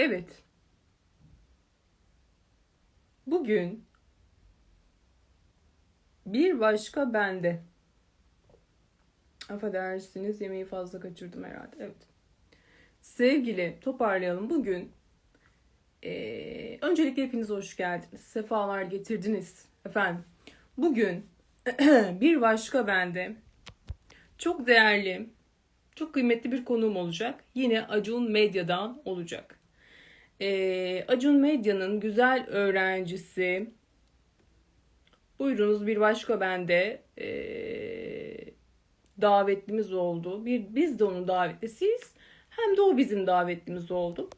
Evet. Bugün bir başka bende. Affedersiniz yemeği fazla kaçırdım herhalde. Evet. Sevgili toparlayalım. Bugün eee, öncelikle hepiniz hoş geldiniz. Sefalar getirdiniz. Efendim. Bugün bir başka bende çok değerli, çok kıymetli bir konuğum olacak. Yine Acun Medya'dan olacak. Ee, Acun Medya'nın güzel öğrencisi. Buyurunuz bir başka bende ee, davetlimiz oldu. Bir, biz de onun davetlisiyiz. Hem de o bizim davetlimiz oldu.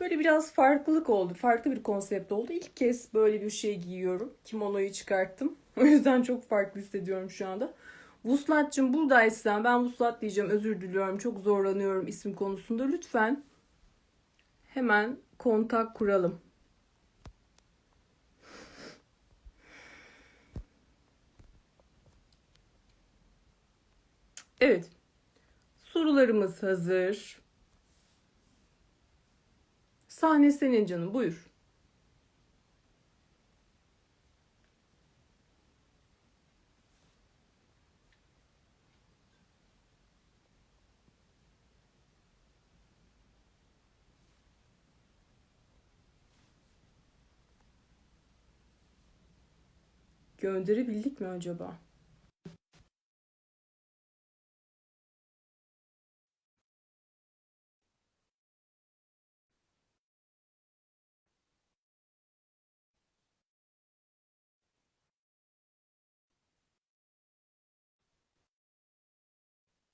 Böyle biraz farklılık oldu. Farklı bir konsept oldu. İlk kez böyle bir şey giyiyorum. Kimonoyu çıkarttım. O yüzden çok farklı hissediyorum şu anda. Vuslat'cığım buradaysan ben Vuslat diyeceğim. Özür diliyorum. Çok zorlanıyorum isim konusunda. Lütfen hemen kontak kuralım. Evet. Sorularımız hazır. Sahne senin canım. Buyur. Gönderebildik mi acaba?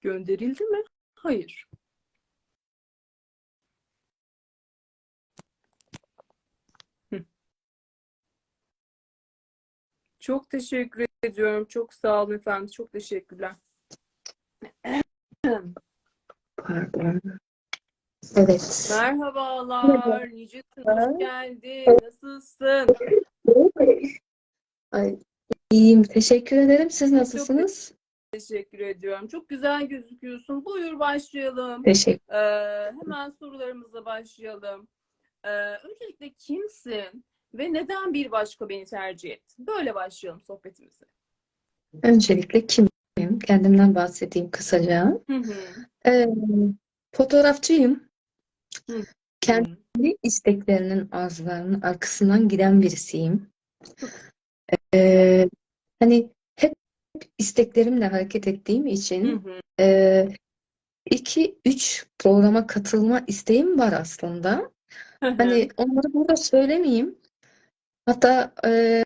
Gönderildi mi? Hayır. Çok teşekkür ediyorum. Çok sağ olun efendim. Çok teşekkürler. Pardon. Evet. Merhabalar. Nicesin. Hoş geldin. Nasılsın? Ay, iyiyim. Teşekkür ederim. Siz nasılsınız? Teşekkür ediyorum. Çok güzel gözüküyorsun. Buyur başlayalım. Teşekkür. Ee, hemen sorularımıza başlayalım. Ee, öncelikle kimsin ve neden bir başka beni tercih ettin? Böyle başlayalım sohbetimize. Öncelikle kimim? Kendimden bahsedeyim kısaca. Hı hı. Ee, fotoğrafçıyım. Hı. Kendi isteklerinin arzularının arkasından giden birisiyim. Ee, hani hep isteklerimle hareket ettiğim Hı için hı. e, iki, üç programa katılma isteğim var aslında. Hı hı. Hani onları burada söylemeyeyim. Hatta e,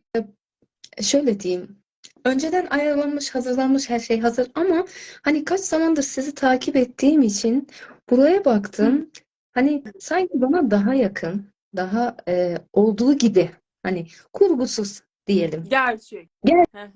şöyle diyeyim. Önceden ayarlanmış, hazırlanmış her şey hazır ama hani kaç zamandır sizi takip ettiğim için buraya baktım. Hani sanki bana daha yakın, daha e, olduğu gibi hani kurgusuz diyelim. Gerçek. Gerçek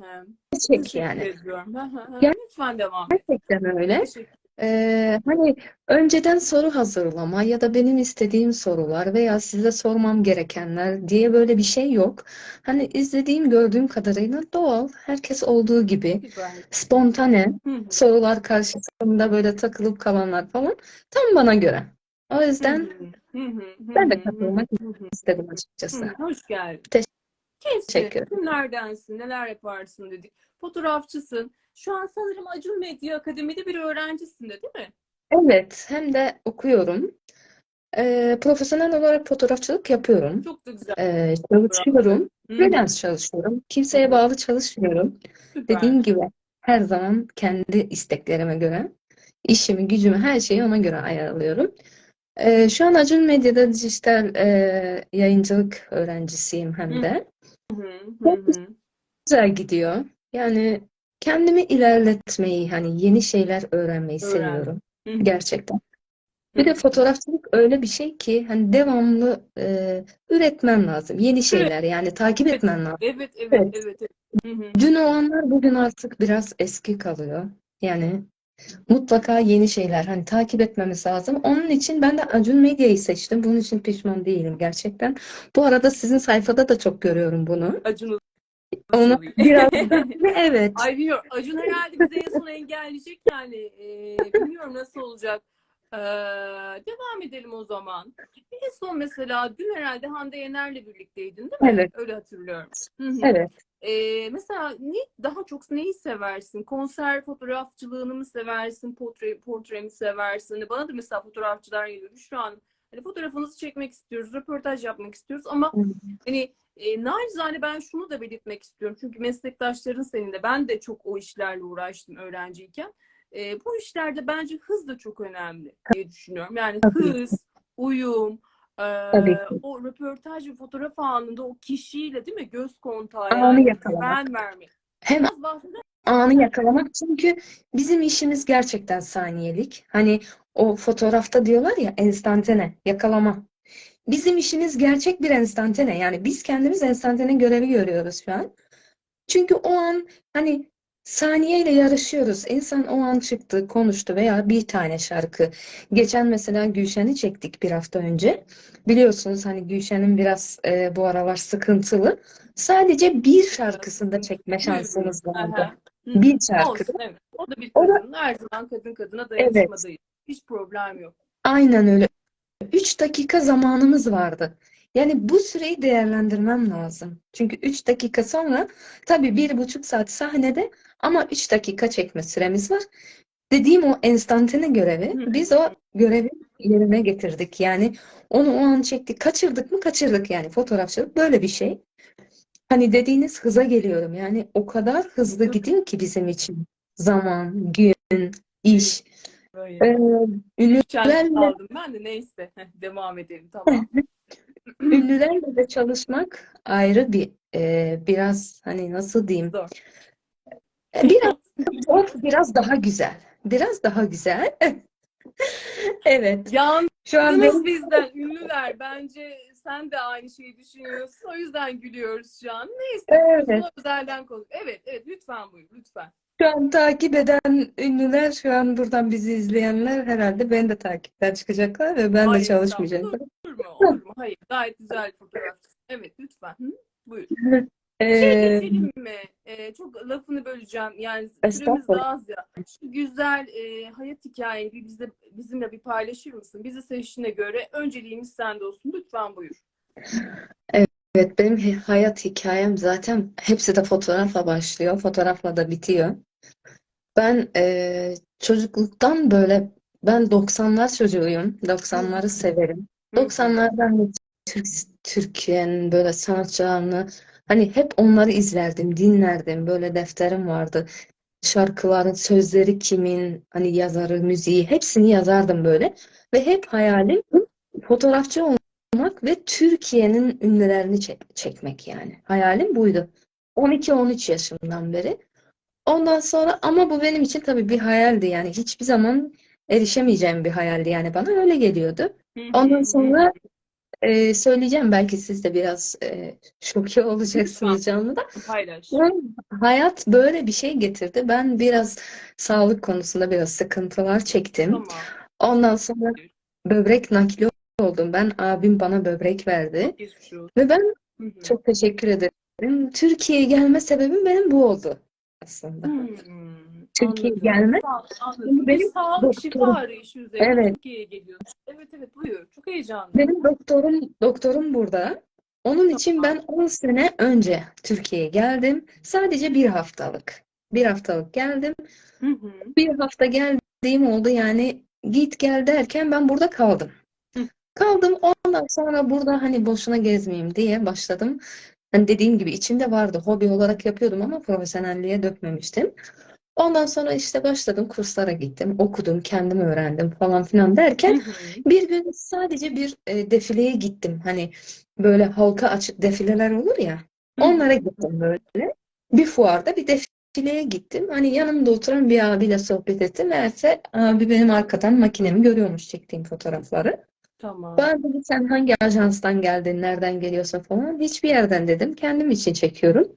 Teşekkür yani. ediyorum. Lütfen devam. Gerçekten öyle. Teşekkür Ee, hani önceden soru hazırlama ya da benim istediğim sorular veya size sormam gerekenler diye böyle bir şey yok. Hani izlediğim, gördüğüm kadarıyla doğal, herkes olduğu gibi, Güzel. spontane Hı hı. sorular karşısında böyle takılıp kalanlar falan tam bana göre. O yüzden Hı hı. Hı hı. ben de Hı katılmak Hı hı. istedim Hı, açıkçası. Hoş geldin. Teşekkür ederim. Kimlerdensin? Neler yaparsın dedik. Fotoğrafçısın. Şu an sanırım Acun Medya Akademi'de bir öğrencisin de değil mi? Evet, hem de okuyorum. Ee, profesyonel olarak fotoğrafçılık yapıyorum. Çok da güzel. Ee, çalışıyorum. Freelance çalışıyorum. Kimseye bağlı çalışmıyorum. Süper. Dediğim gibi her zaman kendi isteklerime göre işimi, gücümü, her şeyi ona göre ayarlıyorum. Ee, şu an Acun Medya'da dijital e, yayıncılık öğrencisiyim hem de. Hı hı. Hı hı. Güzel gidiyor. Yani kendimi ilerletmeyi, hani yeni şeyler öğrenmeyi Öğren. seviyorum. Hı hı. Gerçekten. Bir de fotoğrafçılık öyle bir şey ki hani devamlı e, üretmen lazım. Yeni şeyler yani takip Evet, etmen lazım. evet, evet, Evet. evet. evet. Hı hı. Dün olanlar bugün artık biraz eski kalıyor. Yani mutlaka yeni şeyler hani takip etmemiz lazım. Onun için ben de Acun Medya'yı seçtim. Bunun için pişman değilim gerçekten. Bu arada sizin sayfada da çok görüyorum bunu. Acun'u Onu biraz da evet. Ay bilmiyorum. Acun herhalde bizi en son engelleyecek yani. Ee, bilmiyorum nasıl olacak. Ee, devam edelim o zaman. En son mesela dün herhalde Hande Yener'le birlikteydin değil mi? Evet. Öyle hatırlıyorum. Hı hı. Evet. Ee, mesela ne, daha çok neyi seversin? Konser fotoğrafçılığını mı seversin? Portre, portre mi seversin? Hani Bana da mesela fotoğrafçılar geliyor. Şu an hani fotoğrafınızı çekmek istiyoruz, röportaj yapmak istiyoruz ama hani e, nacizane ben şunu da belirtmek istiyorum. Çünkü meslektaşların senin de ben de çok o işlerle uğraştım öğrenciyken. E, bu işlerde bence hız da çok önemli diye düşünüyorum. Yani hız, uyum, e, Tabii ki. o röportaj ve fotoğraf anında o kişiyle değil mi göz kontağı Anı yani yakalamak. güven vermek. Hem Biraz bahseder anı yakalamak çünkü bizim işimiz gerçekten saniyelik. Hani o fotoğrafta diyorlar ya enstantane yakalama. Bizim işimiz gerçek bir enstantane. Yani biz kendimiz enstantane görevi görüyoruz şu an. Çünkü o an hani saniyeyle yarışıyoruz. İnsan o an çıktı, konuştu veya bir tane şarkı. Geçen mesela Gülşen'i çektik bir hafta önce. Biliyorsunuz hani Gülşen'in biraz e, bu aralar sıkıntılı. Sadece bir şarkısında çekme şansımız vardı. Bir şarkı. Olsun evet. O da bir O da-. Her zaman kadın kadına Evet. dayanışmadayız. Hiç problem yok. Aynen öyle. 3 dakika zamanımız vardı. Yani bu süreyi değerlendirmem lazım. Çünkü 3 dakika sonra tabii bir buçuk saat sahnede ama 3 dakika çekme süremiz var. Dediğim o enstantane görevi biz o görevi yerine getirdik. Yani onu o an çektik. Kaçırdık mı? Kaçırdık yani. Fotoğrafçılık böyle bir şey. Hani dediğiniz hıza geliyorum. Yani o kadar hızlı gidiyor ki bizim için. Zaman, gün, iş. Böyle. Ee, ünlülerle aldım ben de neyse. Devam edelim tamam. Ünlülerle de çalışmak ayrı bir e, biraz hani nasıl diyeyim Zor. E, biraz zor, biraz daha güzel biraz daha güzel evet Yalnız şu an benim bizden ünlüler. Bence sen de aynı şeyi düşünüyorsun. O yüzden gülüyoruz şu an. Neyse. evet özelden konuş. Evet, evet. Lütfen buyur. Lütfen. şu an takip eden ünlüler şu an buradan bizi izleyenler herhalde beni de takipten çıkacaklar ve ben de Hayır, çalışmayacağım. Olur mu? Olur mu? Hayır. Gayet güzel fotoğrafçısın. Evet, lütfen. Hı? Buyur. Şey Ee, geçelim mi? Ee, çok lafını böleceğim. Yani süremiz daha az ya. Şu güzel e, hayat hikayeni bir bizde, bizimle bir paylaşır mısın? Bizi seçtiğine göre önceliğimiz sende olsun. Lütfen buyur. Evet, benim hi- hayat hikayem zaten hepsi de fotoğrafla başlıyor, fotoğrafla da bitiyor. Ben eee, çocukluktan böyle, ben 90'lar çocuğuyum, 90'ları severim. Hı hı. 90'lardan da Türk, Türkiye'nin böyle sanatçılarını, hani hep onları izlerdim, dinlerdim. Böyle defterim vardı. Şarkıların sözleri kimin, hani yazarı, müziği, hepsini yazardım böyle. Ve hep hayalim fotoğrafçı olmak ve Türkiye'nin ünlülerini çek- çekmek yani. Hayalim buydu. 12-13 yaşımdan beri. Ondan sonra ama bu benim için tabii bir hayaldi yani hiçbir zaman erişemeyeceğim bir hayaldi yani bana öyle geliyordu. Ondan sonra e, söyleyeceğim belki siz de biraz e, şoke olacaksınız canlıda. Paylaş. Hayat böyle bir şey getirdi. Ben biraz sağlık konusunda biraz sıkıntılar çektim. Tamam. Ondan sonra böbrek nakli oldum. Ben abim bana böbrek verdi ve ben Hı hı. çok teşekkür ederim. Türkiye'ye gelme sebebim benim bu oldu aslında. Hmm, Türkiye'ye gelme anladım. Benim sağlık şifa doktorum arayışı üzerine evet Türkiye'ye geliyorsun. Evet evet buyur. Çok heyecanlı. benim doktorum doktorum burada. Onun için ben 10 sene önce Türkiye'ye geldim. Sadece bir haftalık. Bir haftalık geldim. Hı hı. Bir hafta geldiğim oldu yani git gel derken ben burada kaldım. Hı. Kaldım ondan sonra burada hani boşuna gezmeyeyim diye başladım. Hani dediğim gibi içimde vardı. Hobi olarak yapıyordum ama profesyonelliğe dökmemiştim. Ondan sonra işte başladım kurslara gittim. Okudum, kendim öğrendim falan filan derken hı. bir gün sadece bir e, defileye gittim. Hani böyle halka açık defileler olur ya. Hı. Onlara gittim böyle. Bir fuarda bir defileye gittim. Hani yanımda oturan bir abiyle sohbet ettim. Meğerse abi benim arkadan makinemi görüyormuş çektiğim fotoğrafları. Tamam. Ben dedi sen hangi ajanstan geldin, nereden geliyorsun falan. Hiçbir yerden dedim. Kendim için çekiyorum.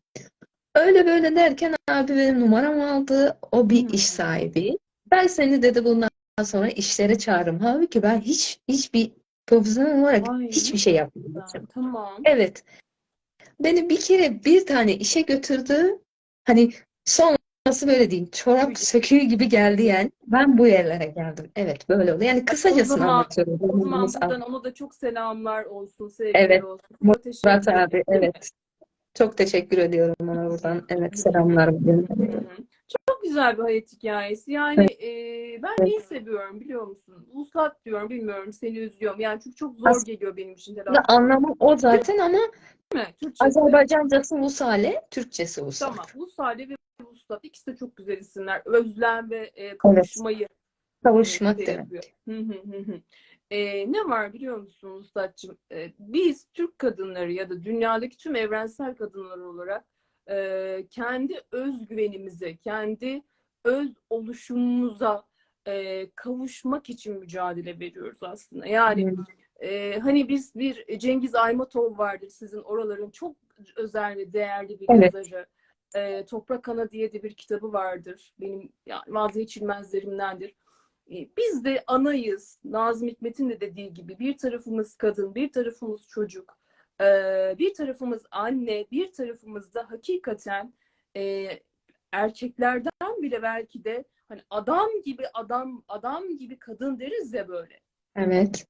Öyle böyle derken abi benim numaramı aldı. O bir Hmm. iş sahibi. Ben seni dedi bundan sonra işlere çağırırım. Halbuki ben hiç hiçbir profesyonel olarak Ay hiçbir şey yapmamışım. Tamam. Evet. Beni bir kere bir tane işe götürdü. Hani sonra nasıl böyle diyeyim çorap söküğü gibi geldi yani. Ben bu yerlere geldim. Evet böyle oldu. Yani kısacasını anlatıyorum. O zaman buradan ona da çok selamlar olsun, sevgiler Evet, olsun. Murat abi evet. Çok teşekkür ediyorum ona buradan. Evet selamlar. Çok güzel bir hayat hikayesi. Yani e, ben neyi seviyorum biliyor musun? Vuslat diyorum bilmiyorum seni üzüyorum. Yani çünkü çok zor As- geliyor benim için telaffuz anlamı o zaten ama. Azerbaycancası Usale, Türkçesi Usal. Tamam. Vusale ve Vuslat ikisi de çok güzel isimler. Özlem ve e, kavuşmayı Kavuşmak şey demek. Hı hı hı Ee, ne var biliyor musun Ustad'cığım? Ee, biz Türk kadınları ya da dünyadaki tüm evrensel kadınlar olarak e, kendi özgüvenimize, kendi öz oluşumumuza e, kavuşmak için mücadele veriyoruz aslında. Yani e, hani biz bir Cengiz Aymatov vardır sizin oraların çok özel ve değerli bir Evet. yazarı. E, Toprak Ana diye de bir kitabı vardır. Benim yani vazgeçilmezlerimdendir. E, Biz de anayız. Nazım Hikmet'in de dediği gibi bir tarafımız kadın, bir tarafımız çocuk, e, bir tarafımız anne, bir tarafımız da hakikaten e, erkeklerden bile belki de hani adam gibi adam, adam gibi kadın deriz ya böyle. Evet.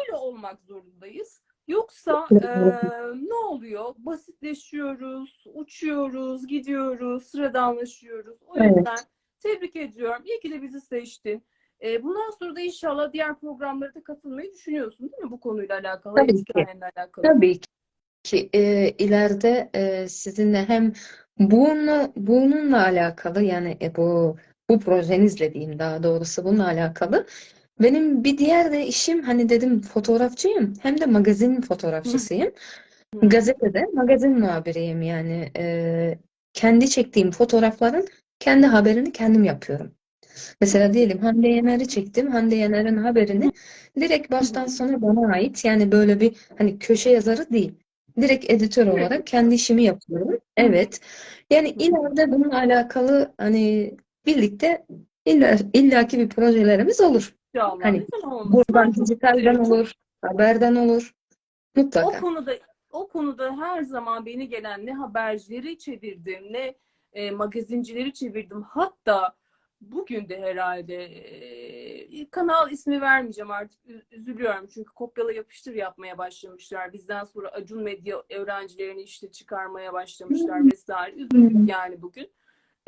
Böyle olmak zorundayız. Yoksa Evet. e, ne oluyor? Basitleşiyoruz, uçuyoruz, gidiyoruz, sıradanlaşıyoruz. O Evet. yüzden tebrik ediyorum. İyi ki de bizi seçtin. E, bundan sonra da inşallah diğer programlara da katılmayı düşünüyorsun değil mi bu konuyla alakalı, Tabii ki. alakalı? Tabii ki e, ileride e, sizinle hem bununla, bununla alakalı yani e, bu bu projenizle diyeyim daha doğrusu bununla alakalı benim bir diğer de işim hani dedim fotoğrafçıyım hem de magazin fotoğrafçısıyım. Gazetede magazin muhabiriyim yani e, kendi çektiğim fotoğrafların kendi haberini kendim yapıyorum. Mesela diyelim Hande Yener'i çektim. Hande Yener'in haberini direkt baştan sona bana ait. Yani böyle bir hani köşe yazarı değil. Direkt editör olarak kendi işimi yapıyorum. Evet. Yani ileride bununla alakalı hani birlikte illa, illaki bir projelerimiz olur. İnşallah. Hani? Buradan dijitalden olur, haberden olur. O Mutlaka. konuda o konuda her zaman beni gelen ne habercileri çevirdim ne e, magazincileri çevirdim. Hatta bugün de herhalde e, kanal ismi vermeyeceğim artık üzülüyorum çünkü kopyala yapıştır yapmaya başlamışlar. Bizden sonra Acun Medya öğrencilerini işte çıkarmaya başlamışlar vesaire. Üzüldük yani bugün.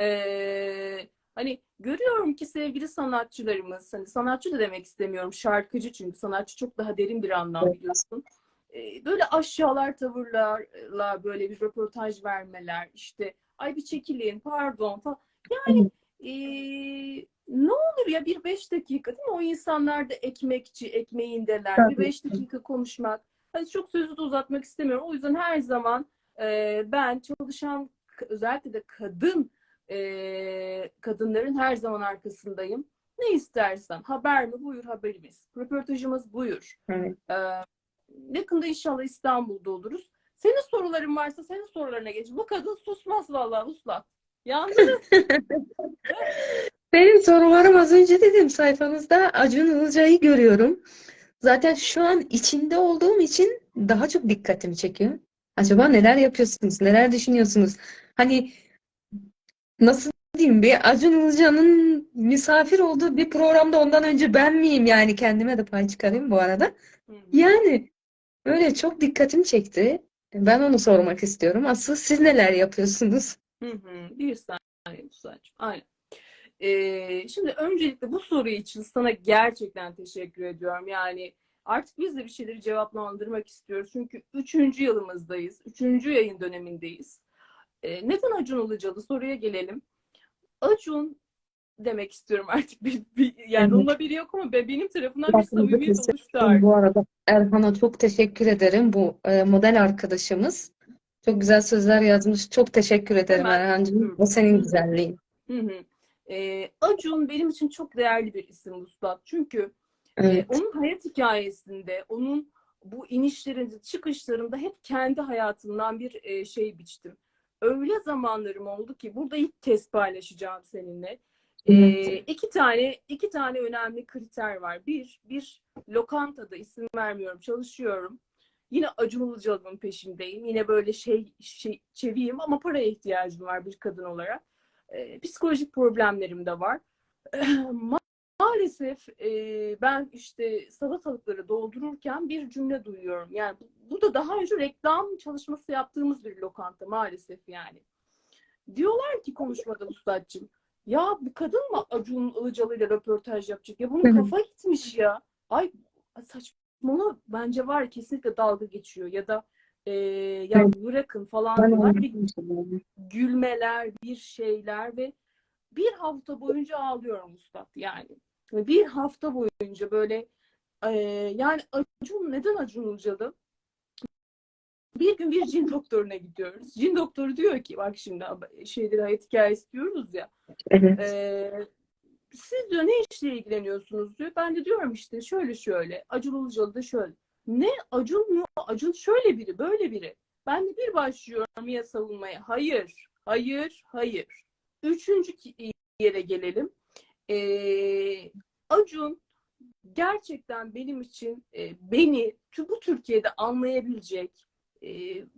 E, hani görüyorum ki sevgili sanatçılarımız hani sanatçı da demek istemiyorum şarkıcı çünkü sanatçı çok daha derin bir anlam biliyorsun e, böyle aşağılar tavırlarla böyle bir röportaj vermeler işte ay bir çekilin pardon falan yani e, ne olur ya bir beş dakika değil mi o insanlar da ekmekçi ekmeğindeler bir Tabii beş ki. dakika konuşmak hani çok sözü de uzatmak istemiyorum o yüzden her zaman e, ben çalışan özellikle de kadın e, kadınların her zaman arkasındayım ne istersen haber mi buyur haberimiz röportajımız buyur Evet. ee, yakında inşallah İstanbul'da oluruz. Senin soruların varsa senin sorularına geç. Bu kadın susmaz vallahi uslat. Yalnız Benim sorularım az önce dedim sayfanızda Acun Ilıcalı'yı görüyorum. Zaten şu an içinde olduğum için daha çok dikkatimi çekiyor. Acaba neler yapıyorsunuz? Neler düşünüyorsunuz? Hani nasıl diyeyim bir Acun Ilıcalı'nın misafir olduğu bir programda ondan önce ben miyim yani kendime de pay çıkarayım bu arada. Yani böyle çok dikkatimi çekti. Ben onu sormak istiyorum. Asıl siz neler yapıyorsunuz? Hı hı, bir saniye Musa'cığım. Aynen. Ee, şimdi öncelikle bu soru için sana gerçekten teşekkür ediyorum. Yani artık biz de bir şeyleri cevaplandırmak istiyoruz. Çünkü üçüncü yılımızdayız. Üçüncü yayın dönemindeyiz. Ee, neden Acun Ilıcalı? Soruya gelelim. Acun demek istiyorum artık. Bir, bir- yani Evet. onunla biri yok ama be- benim tarafından bir samimiyet oluştu artık. bu arada. Erhan'a çok teşekkür ederim. Bu e, model arkadaşımız. Çok güzel sözler yazmış. Çok teşekkür ederim Hemen Erhan'cığım. O senin güzelliğin. Hı hı. Ee, Acun benim için çok değerli bir isim Mustafa. Çünkü e, Evet. onun hayat hikayesinde, onun bu inişlerinde, çıkışlarında hep kendi hayatımdan bir e, şey biçtim. Öyle zamanlarım oldu ki burada ilk kez paylaşacağım seninle. Ee, Evet. iki tane iki tane önemli kriter var. Bir, bir lokantada isim vermiyorum, çalışıyorum. Yine Acun Ilıcalı'nın peşindeyim. Yine böyle şey, şey çeviyim ama paraya ihtiyacım var bir kadın olarak. e, psikolojik problemlerim de var. Ma- Maalesef e, ben işte salatalıkları doldururken bir cümle duyuyorum. Yani bu, da daha önce reklam çalışması yaptığımız bir lokanta maalesef yani. Diyorlar ki konuşmada ustacığım ya bu kadın mı Acun Ilıcalı ile röportaj yapacak? Ya bunun kafa gitmiş ya. Ay saçmalama bence var kesinlikle dalga geçiyor ya da e, ya bırakın falan diyorlar. Bir gülmeler, bir şeyler ve bir hafta boyunca ağlıyorum Üstad yani. Bir hafta boyunca böyle e, yani Acun neden Acun Ilıcalı? Bir gün bir cin doktoruna gidiyoruz. Cin doktoru diyor ki bak şimdi şeyleri hayat hikayesi diyoruz ya. Evet. Ee, siz diyor ne işle ilgileniyorsunuz diyor. Ben de diyorum işte şöyle şöyle. Acun Ilıcalı da şöyle. Ne Acun mu? Acun şöyle biri, böyle biri. Ben de bir başlıyorum ya savunmaya. Hayır, hayır, hayır. Üçüncü yere gelelim. Ee, Acun gerçekten benim için e, beni bu Türkiye'de anlayabilecek e,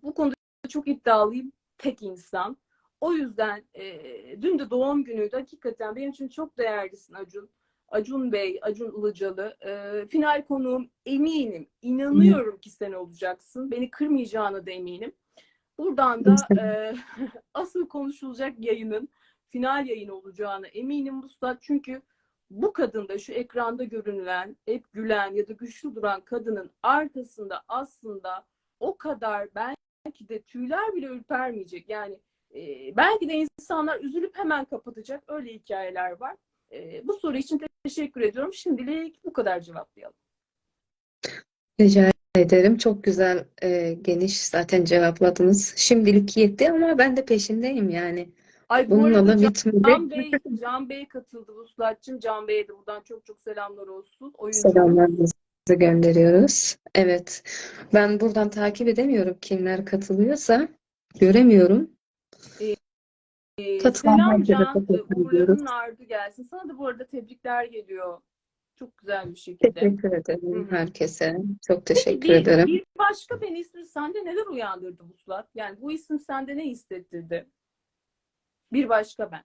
bu konuda çok iddialıyım tek insan. O yüzden e, dün de doğum günüydü. Hakikaten benim için çok değerlisin Acun. Acun Bey, Acun Ilıcalı. E, final konuğum eminim, inanıyorum ki sen olacaksın. Beni kırmayacağına da eminim. Buradan da e, asıl konuşulacak yayının final yayın olacağına eminim Mustafa. Çünkü bu kadında şu ekranda görünülen, hep gülen ya da güçlü duran kadının arkasında aslında o kadar belki de tüyler bile ürpermeyecek. Yani e, belki de insanlar üzülüp hemen kapatacak öyle hikayeler var. E, bu soru için teşekkür ediyorum. Şimdilik bu kadar cevaplayalım. Rica ederim. Çok güzel, e, geniş zaten cevapladınız. Şimdilik yetti ama ben de peşindeyim yani. Ay bu Bununla da Can, bitmedi. Can Bey, Can Bey katıldı Vuslat'cığım. Can Bey'e de buradan çok çok selamlar olsun. Oyuncumuz. Selamlarımızı gönderiyoruz. Evet. Ben buradan takip edemiyorum kimler katılıyorsa. Göremiyorum. Ee, Katılan selam herkese Can, teşekkür uğurların ardı gelsin. Sana da bu arada tebrikler geliyor. Çok güzel bir şekilde. Teşekkür ederim hı. herkese. Çok Peki teşekkür bir, ederim. bir başka ben ismi sende neler uyandırdı Vuslat? Yani bu isim sende ne hissettirdi? Bir başka ben.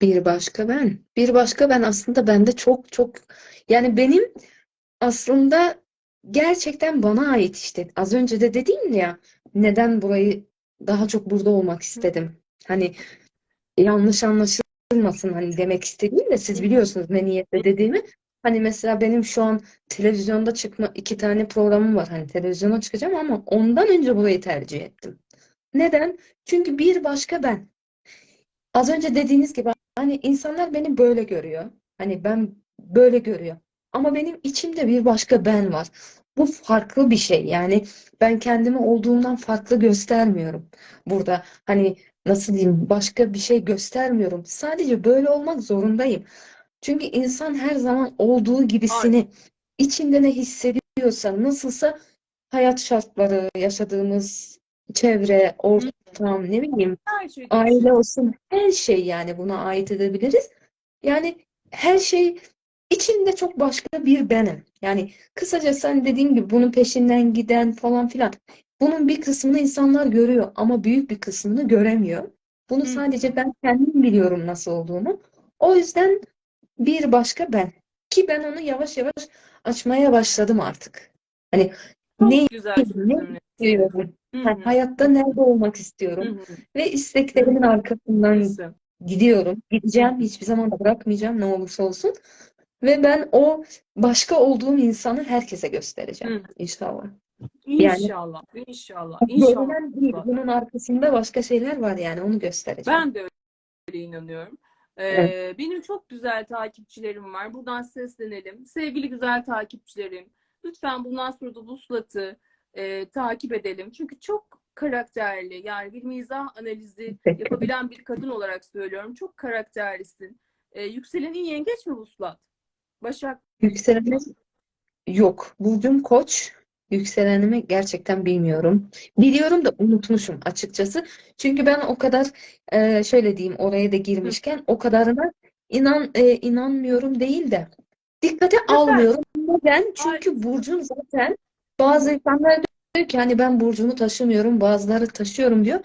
Bir başka ben. Bir başka ben aslında bende çok çok yani benim aslında gerçekten bana ait işte. Az önce de dedim ya neden burayı daha çok burada olmak istedim. Hani yanlış anlaşılmasın hani demek istediğim de siz biliyorsunuz ne niyetle dediğimi. Hani mesela benim şu an televizyonda çıkma iki tane programım var. Hani televizyona çıkacağım ama ondan önce burayı tercih ettim. Neden? Çünkü bir başka ben. Az önce dediğiniz gibi hani insanlar beni böyle görüyor. Hani ben böyle görüyor. Ama benim içimde bir başka ben var. Bu farklı bir şey. Yani ben kendimi olduğumdan farklı göstermiyorum. Burada hani nasıl diyeyim başka bir şey göstermiyorum. Sadece böyle olmak zorundayım. Çünkü insan her zaman olduğu gibisini içinde ne hissediyorsa, nasılsa hayat şartları, yaşadığımız çevre, ortam, ne bileyim Her şey aile olsun her şey yani buna ait edebiliriz. Yani her şey içinde çok başka bir benim. Yani kısacası hani dediğim gibi bunun peşinden giden falan filan. Bunun bir kısmını insanlar görüyor ama büyük bir kısmını göremiyor. Bunu sadece ben kendim biliyorum nasıl olduğunu. O yüzden bir başka ben. Ki ben onu yavaş yavaş açmaya başladım artık. Hani Çok ne güzel ne çözümledin. istiyorum? Hı, Hayatta nerede olmak istiyorum? hı. Ve isteklerimin arkasından Haklısın. gidiyorum. Gideceğim. Hiçbir zaman da bırakmayacağım ne olursa olsun. Ve ben o başka olduğum insanı herkese göstereceğim Hı. inşallah. Yani İnşallah, inşallah, inşallah. görünen değil. Bunun arkasında başka şeyler var yani onu göstereceğim. Ben de öyle inanıyorum. Ee, Evet. benim çok güzel takipçilerim var. Buradan seslenelim. Sevgili güzel takipçilerim, lütfen bundan sonra da Vuslat'ı e, takip edelim. Çünkü çok karakterli, yani bir mizah analizi yapabilen bir kadın olarak söylüyorum. Çok karakterlisin. Ee, yükselenin yengeç mi Vuslat? Başak Yükselenim yok. Burcum Koç. Yükselenimi gerçekten bilmiyorum. Biliyorum da unutmuşum açıkçası. Çünkü ben o kadar e, şöyle diyeyim oraya da girmişken o kadarına inan e, inanmıyorum değil de dikkate almıyorum. Neden? Çünkü Ay. burcum zaten bazı insanlar diyor ki hani ben burcumu taşımıyorum, bazıları taşıyorum diyor.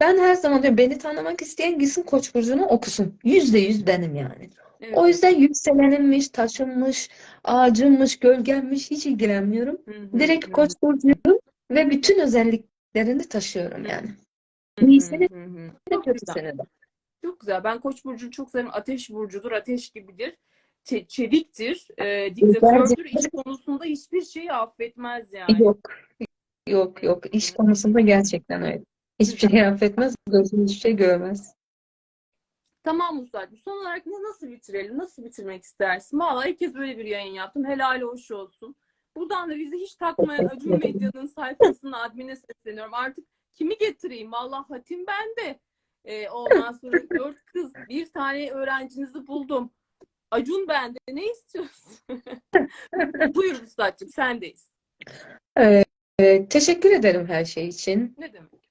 Ben her zaman diyorum beni tanımak isteyen gitsin Koç burcunu okusun. Yüzde yüz benim yani. Evet. O yüzden yükselenimmiş, taşınmış, ağacımmış, gölgemmiş hiç ilgilenmiyorum. Hı hı, Direkt Koç burcuyum ve bütün özelliklerini taşıyorum yani. İyisini de kötüsünü de. Çok güzel. Ben Koç burcunu çok severim. Ateş burcudur. Ateş gibidir. Çe- çeviktir. E, diktatördür. İş konusunda hiçbir şeyi affetmez yani. Yok, yok, yok. İş konusunda gerçekten öyle. Hiçbir şey affetmez, gözüm hiçbir şey görmez. Tamam Musa'cığım. Son olarak ne nasıl bitirelim? Nasıl bitirmek istersin? Vallahi ilk kez böyle bir yayın yaptım. Helal hoş olsun. Buradan da bizi hiç takmayan Acun Medya'nın sayfasına admine sesleniyorum. Artık kimi getireyim? Vallahi hatim bende. Ee, ondan sonra dört kız, bir tane öğrencinizi buldum. Acun bende. Ne istiyorsun? Buyur Musa'cığım sendeyiz. Ee, teşekkür ederim her şey için. Ne demek?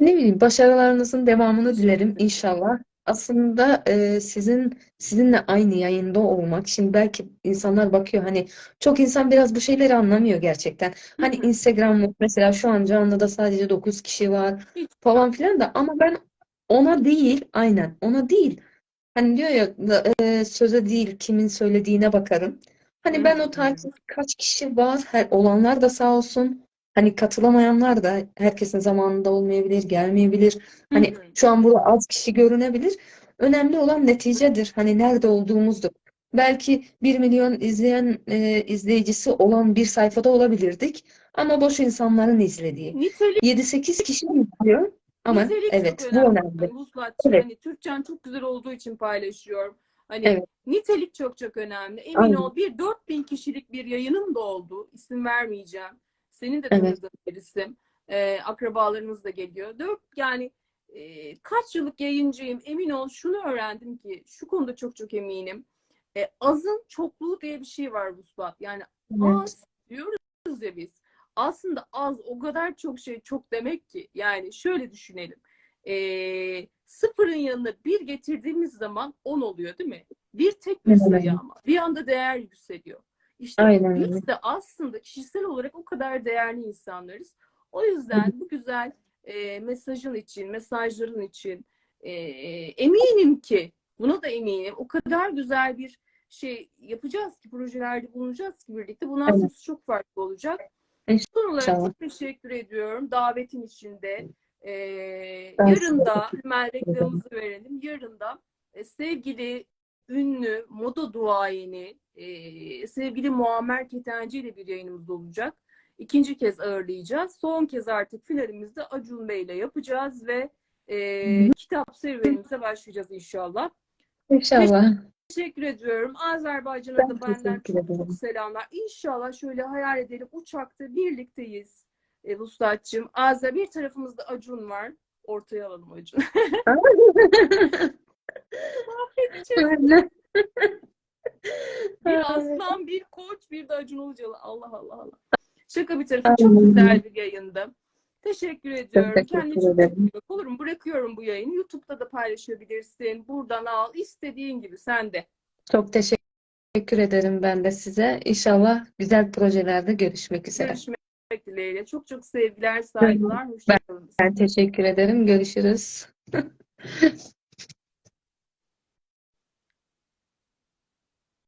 Ne bileyim, başarılarınızın devamını dilerim inşallah. Aslında e, sizin sizinle aynı yayında olmak. Şimdi belki insanlar bakıyor hani çok insan biraz bu şeyleri anlamıyor gerçekten. Hani. Instagram mesela şu an canlıda sadece 9 kişi var falan filan da ama ben ona değil aynen ona değil. Hani diyor ya e, söze değil kimin söylediğine bakarım. Hani ben o takip kaç kişi var her olanlar da sağ olsun. Hani katılamayanlar da herkesin zamanında olmayabilir, gelmeyebilir. Hani Hı hı. şu an burada az kişi görünebilir. Önemli olan neticedir. Hani nerede olduğumuzdur. Belki 1 milyon izleyen e, izleyicisi olan bir sayfada olabilirdik. Ama boş insanların izlediği. Nitelik 7-8 kişi izliyor. Ama Nitelik evet çok bu önemli. önemli. Vuslatçığım Evet. hani Türkçen çok güzel olduğu için paylaşıyorum. Hani Evet. nitelik çok çok önemli. Emin Aynen. ol bir 4000 kişilik bir yayınım da oldu. İsim vermeyeceğim. Senin de Evet. tanıdığın bir isim. Ee, akrabalarınız da geliyor. Dört yani e, kaç yıllık yayıncıyım. Emin ol şunu öğrendim ki şu konuda çok çok eminim. E, azın çokluğu diye bir şey var Vuslat. Yani Evet. az diyoruz ya biz. Aslında az o kadar çok şey çok demek ki. Yani şöyle düşünelim. Ee, sıfırın yanına bir getirdiğimiz zaman 10 oluyor değil mi? Bir tek bir Evet. ama. Bir anda değer yükseliyor. İşte Aynen biz de aslında kişisel olarak o kadar değerli insanlarız. O yüzden bu güzel e, mesajın için, mesajların için e, eminim ki, buna da eminim, o kadar güzel bir şey yapacağız ki, projelerde bulunacağız ki birlikte. Bundan Evet. sonrası çok farklı olacak. İnşallah. Son olarak çok teşekkür ediyorum davetin içinde. E, Ben yarın da hemen reklamımızı verelim. Yarın da e, sevgili ünlü moda duayeni e, sevgili Muammer Ketenci ile bir yayınımız olacak. İkinci kez ağırlayacağız. Son kez artık finalimizde Acun Bey ile yapacağız ve e, kitap serüvenimize başlayacağız inşallah. İnşallah. Teşekkür ediyorum. Azerbaycan'a Ben da benden çok çok selamlar. İnşallah şöyle hayal edelim. Uçakta birlikteyiz. E, Vuslat'cığım. Azer bir tarafımızda Acun var. Ortaya alalım Acun. Öyle. Bir aslan, bir koç, bir de Acun Ilıcalı. Allah Allah Allah. Şaka bir tarafa çok güzel bir yayındı. Teşekkür ediyorum. teşekkür Kendine çok ederim. iyi bak. Olur mu? Bırakıyorum bu yayını. YouTube'da da paylaşabilirsin. Buradan al. istediğin gibi sen de. Çok teşekkür ederim ben de size. İnşallah güzel projelerde görüşmek üzere. Görüşmek dileğiyle. Çok çok sevgiler, saygılar. Hoşçakalın. Ben teşekkür ederim. Görüşürüz.